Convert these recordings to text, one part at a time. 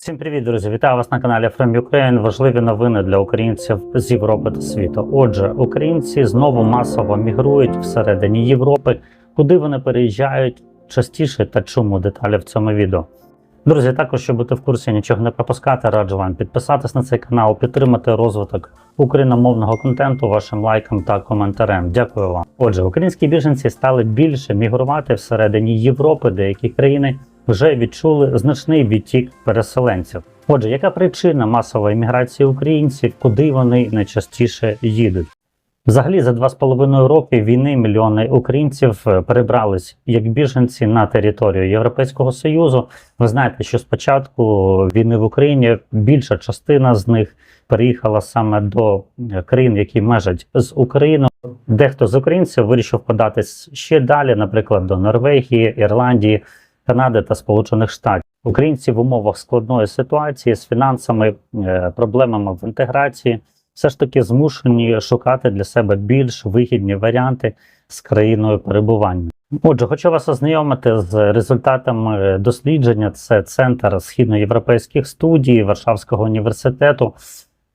Всім привіт, друзі! Вітаю вас на каналі From Ukraine. Важливі новини для українців з Європи та світу. Отже, українці знову масово мігрують всередині Європи. Куди вони переїжджають частіше та чому деталі в цьому відео. Друзі, також щоб бути в курсі, нічого не пропускати, раджу вам підписатись на цей канал, підтримати розвиток україномовного контенту вашим лайком та коментарем. Дякую вам. Отже, українські біженці стали більше мігрувати всередині Європи, деякі країни вже відчули значний відтік переселенців. Отже, яка причина масової міграції українців, куди вони найчастіше їдуть? Взагалі, за два з половиною роки війни мільйони українців е, перебрались як біженці на територію Європейського Союзу. Ви знаєте, що спочатку війни в Україні більша частина з них переїхала саме до е, країн, які межать з Україною. Дехто з українців вирішив податись ще далі, наприклад, до Норвегії, Ірландії, Канади та Сполучених Штатів. Українці в умовах складної ситуації з фінансами, е, проблемами в інтеграції, все ж таки змушені шукати для себе більш вигідні варіанти з країною перебування. Отже, хочу вас ознайомити з результатами дослідження. Це центр східноєвропейських студій Варшавського університету.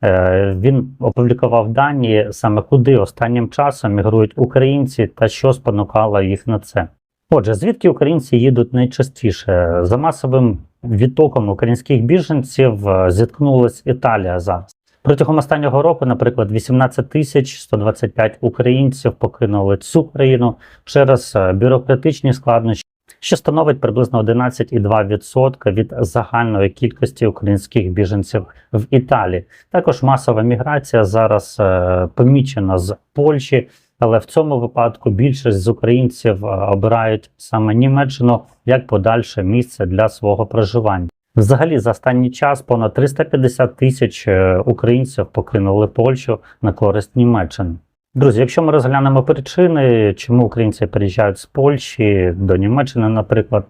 Е, Він опублікував дані саме куди останнім часом мігрують українці та що спонукало їх на це. Отже, звідки українці їдуть найчастіше? За масовим відтоком українських біженців е, зіткнулась Італія зараз. Протягом останнього року, наприклад, 18 тисяч 125 українців покинули цю країну через е, бюрократичні складнощі, що становить приблизно 11,2% від загальної кількості українських біженців в Італії. Також масова міграція зараз е, помічена з Польщі, але в цьому випадку більшість з українців е, обирають саме Німеччину як подальше місце для свого проживання. Взагалі, за останній час понад 350 тисяч е, українців покинули Польщу на користь Німеччини. Друзі, якщо ми розглянемо причини, чому українці переїжджають з Польщі до Німеччини, наприклад,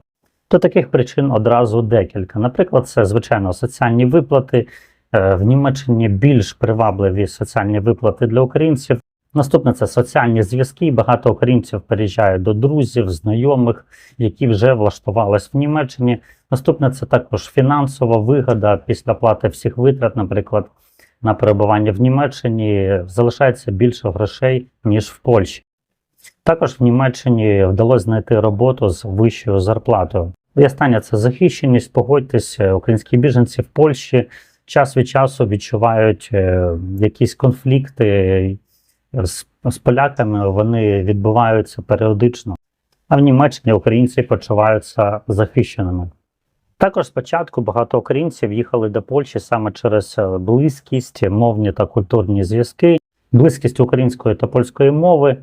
то таких причин одразу декілька. Наприклад, це звичайно соціальні виплати. Е, В Німеччині більш привабливі соціальні виплати для українців. Наступне це соціальні зв'язки. Багато українців переїжджають до друзів, знайомих, які вже влаштувались в Німеччині. Наступне це також фінансова вигода після плати всіх витрат, наприклад, на перебування в Німеччині залишається більше грошей, ніж в Польщі. Також в Німеччині вдалося знайти роботу з вищою зарплатою. І останнє це захищеність. Погодьтесь, українські біженці в Польщі час від часу відчувають е, якісь конфлікти з, з поляками, вони відбуваються періодично. А в Німеччині українці почуваються захищеними. Також спочатку багато українців їхали до Польщі саме через е, близькість, мовні та культурні зв'язки, близькість української та польської мови.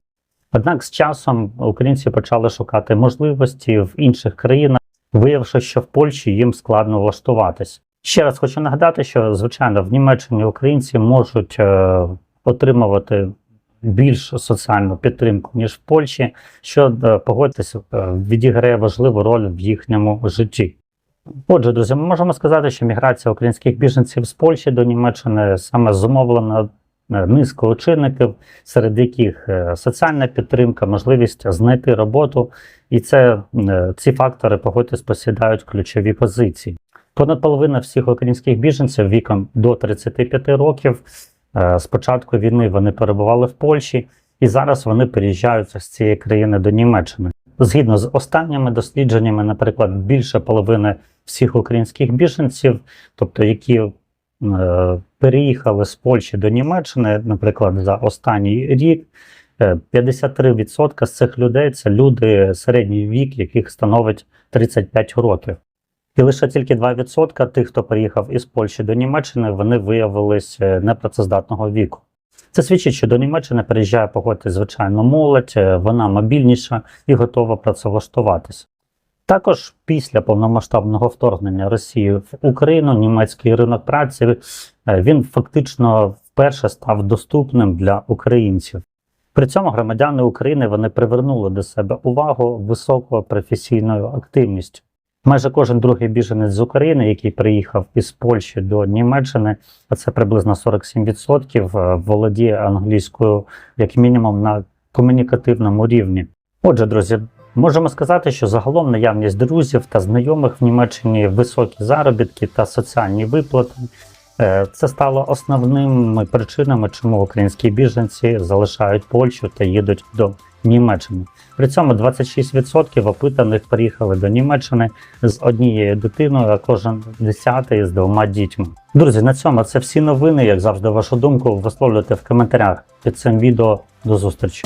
Однак з часом українці почали шукати можливості в інших країнах, виявивши, що в Польщі їм складно влаштуватись. Ще раз хочу нагадати, що звичайно в Німеччині українці можуть е, отримувати більш соціальну підтримку ніж в Польщі, що е, погодьтесь, е, відіграє важливу роль в їхньому житті. Отже, друзі, ми можемо сказати, що міграція українських біженців з Польщі до Німеччини саме зумовлена е, низкою чинників, серед яких соціальна підтримка, можливість знайти роботу, і це ці фактори погодьтесь посідають ключові позиції. Понад половина всіх українських біженців віком до 35 років з початку війни вони перебували в Польщі, і зараз вони переїжджають з цієї країни до Німеччини. Згідно з останніми дослідженнями, наприклад, більше половини всіх українських біженців, тобто які е, переїхали з Польщі до Німеччини, наприклад, за останній рік, е, 53% з цих людей це люди середній вік, яких становить 35 років. І лише тільки 2% тих, хто переїхав із Польщі до Німеччини, вони виявились е, непрацездатного віку. Це свідчить, що до Німеччини переїжджає погодьтесь, звичайно, молодь, е, вона мобільніша і готова працевлаштуватися. Також після повномасштабного вторгнення Росії в Україну німецький ринок праці е, він фактично вперше став доступним для українців. При цьому громадяни України вони привернули до себе увагу високою професійною активністю. Майже кожен другий біженець з України, який приїхав із Польщі до Німеччини, а це приблизно 47%, е, володіє англійською як мінімум на комунікативному рівні. Отже, друзі, Можемо сказати, що загалом наявність друзів та знайомих в Німеччині високі заробітки та соціальні виплати. е, Це стало основними причинами, чому українські біженці залишають Польщу та їдуть до Німеччини. При цьому 26% опитаних приїхали до Німеччини з однією дитиною, а кожен десятий з двома дітьми. Друзі, на цьому це всі новини. Як завжди, вашу думку висловлюйте в коментарях під цим відео. До зустрічі.